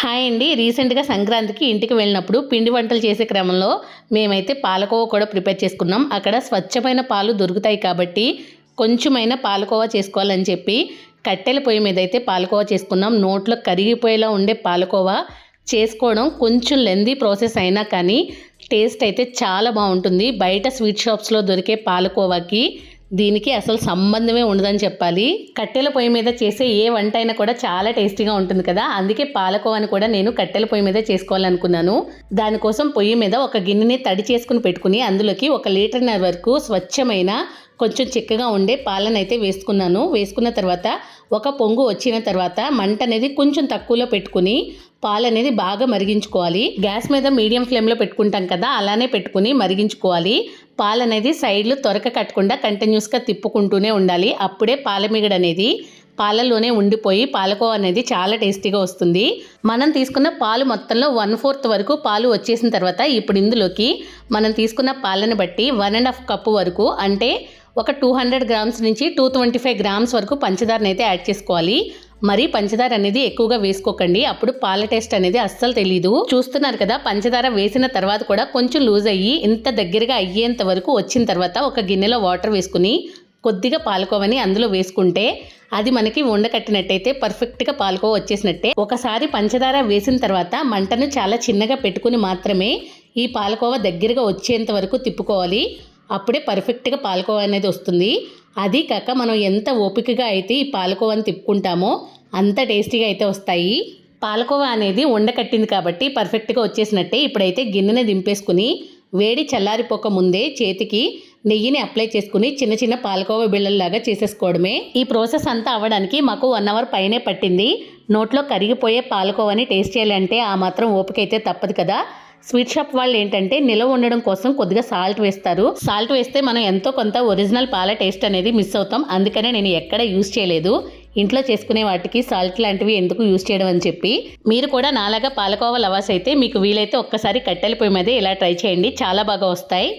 Hi అండి. రీసెంట్గా సంక్రాంతికి ఇంటికి వెళ్ళినప్పుడు పిండి వంటలు చేసే క్రమంలో మేమైతే పాలకోవా కూడా ప్రిపేర్ చేసుకున్నాం. అక్కడ స్వచ్ఛమైన పాలు దొరుకుతాయి కాబట్టి కొంచెమైన పాలకోవా చేసుకోవాలని చెప్పి కట్టెల పొయ్యి మీద అయితే పాలకోవా చేసుకున్నాం. నోట్లో కరిగిపోయేలా ఉండే పాలకోవా చేసుకోవడం కొంచెం లెందీ ప్రాసెస్ అయినా కానీ టేస్ట్ అయితే చాలా బాగుంటుంది. బయట స్వీట్ షాప్స్లో దొరికే పాలకోవాకి దీనికి అసలు సంబంధమే ఉండదని చెప్పాలి. కట్టెల పొయ్యి మీద చేసే ఏ వంట అయినా కూడా చాలా టేస్టీగా ఉంటుంది కదా. అందుకే పాలకోవాని కూడా నేను కట్టెల పొయ్యి మీద చేసుకోవాలనుకున్నాను. దానికోసం పొయ్యి మీద ఒక గిన్నెని తడి చేసుకుని పెట్టుకుని అందులోకి ఒక లీటర్నర వరకు స్వచ్ఛమైన కొంచెం చిక్కగా ఉండే పాలను అయితే వేసుకున్నాను. వేసుకున్న తర్వాత ఒక పొంగు వచ్చిన తర్వాత మంట అనేది కొంచెం తక్కువలో పెట్టుకుని పాలు అనేది బాగా మరిగించుకోవాలి. గ్యాస్ మీద మీడియం ఫ్లేమ్లో పెట్టుకుంటాం కదా అలానే పెట్టుకుని మరిగించుకోవాలి. పాలు అనేది సైడ్లు త్వరక కట్టకుండా కంటిన్యూస్గా తిప్పుకుంటూనే ఉండాలి. అప్పుడే పాలమిగడ అనేది పాలల్లోనే ఉండిపోయి పాలకోవ అనేది చాలా టేస్టీగా వస్తుంది. మనం తీసుకున్న పాలు మొత్తంలో వన్ ఫోర్త్ వరకు పాలు వచ్చేసిన తర్వాత ఇప్పుడు ఇందులోకి మనం తీసుకున్న పాలను బట్టి వన్ అండ్ హాఫ్ కప్పు వరకు అంటే ఒక టూ హండ్రెడ్ గ్రామ్స్ నుంచి టూ ట్వంటీ ఫైవ్ గ్రామ్స్ వరకు పంచదారని అయితే యాడ్ చేసుకోవాలి. మరి పంచదార అనేది ఎక్కువగా వేసుకోకండి. అప్పుడు పాల టేస్ట్ అనేది అస్సలు తెలీదు. చూస్తున్నారు కదా పంచదార వేసిన తర్వాత కూడా కొంచెం లూజ్ అయ్యి ఇంత దగ్గరగా అయ్యేంత వరకు వచ్చిన తర్వాత ఒక గిన్నెలో వాటర్ వేసుకుని కొద్దిగా పాలకోవని అందులో వేసుకుంటే అది మనకి ఉండకట్టినట్టయితే పర్ఫెక్ట్గా పాలకోవ వచ్చేసినట్టే. ఒకసారి పంచదార వేసిన తర్వాత మంటను చాలా చిన్నగా పెట్టుకుని మాత్రమే ఈ పాలకోవ దగ్గరగా వచ్చేంత వరకు తిప్పుకోవాలి. అప్పుడే పర్ఫెక్ట్గా పాలకోవ అనేది వస్తుంది. అది కాక మనం ఎంత ఓపికగా అయితే ఈ పాలకోవని తిప్పుకుంటామో అంత టేస్టీగా అయితే వస్తాయి. పాలకోవా అనేది ఉండకట్టింది కాబట్టి పర్ఫెక్ట్గా వచ్చేసినట్టే. ఇప్పుడైతే గిన్నెని దింపేసుకుని వేడి చల్లారిపోక ముందే చేతికి నెయ్యిని అప్లై చేసుకుని చిన్న చిన్న పాలకోవ బిళ్ళల్లాగా చేసేసుకోవడమే. ఈ ప్రాసెస్ అంతా అవ్వడానికి మాకు వన్ అవర్ పైనే పట్టింది. నోట్లో కరిగిపోయే పాలకోవని టేస్ట్ చేయాలంటే ఆ మాత్రం ఓపిక అయితే తప్పదు కదా. స్వీట్ షాప్ వాళ్ళు ఏంటంటే నిలవ ఉండడం కోసం కొద్దిగా సాల్ట్ వేస్తారు. సాల్ట్ వేస్తే మనం ఎంతో కొంత ఒరిజినల్ పాల టేస్ట్ అనేది మిస్ అవుతాం. అందుకనే నేను ఎక్కడ యూస్ చేయలేదు. ఇంట్లో చేసుకునే వాటికి సాల్ట్ లాంటివి ఎందుకు యూస్ చేయడం అని చెప్పి. మీరు కూడా నాలాగా పాలకోవ లవాస్ అయితే మీకు వీలైతే ఒక్కసారి కట్టెల పొయ్యి మీద ఇలా ట్రై చేయండి. చాలా బాగా వస్తాయి.